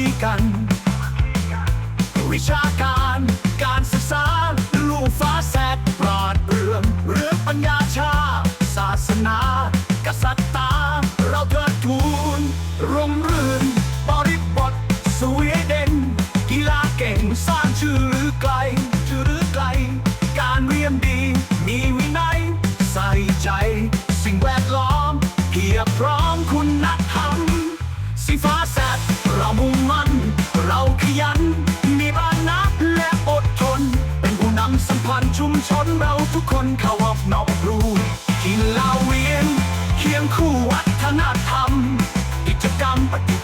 ธีกัน วิชาการการศึกษาลูกฟ้าแสดปราดเรื่องเรื่องปัญญาชา ศาสนากษัตริย์านชุมชนเราทุกคนเคาอพนอบรู้กินลาเวียนเคียงคู่วัฒนธรรม กิจกรรมปฏิ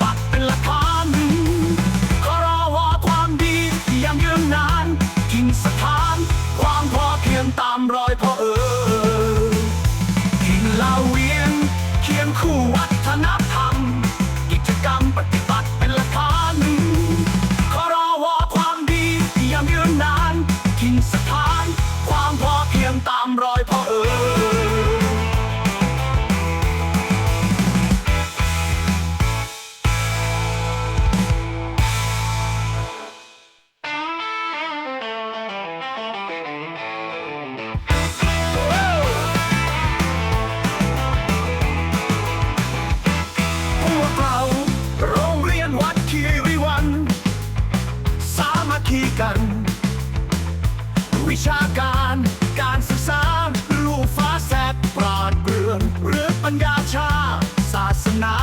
คีกัน วิชาการการศึกษาลูกฟ้าแสบปราดเปรืองหรือปัญญาชา ศาสนา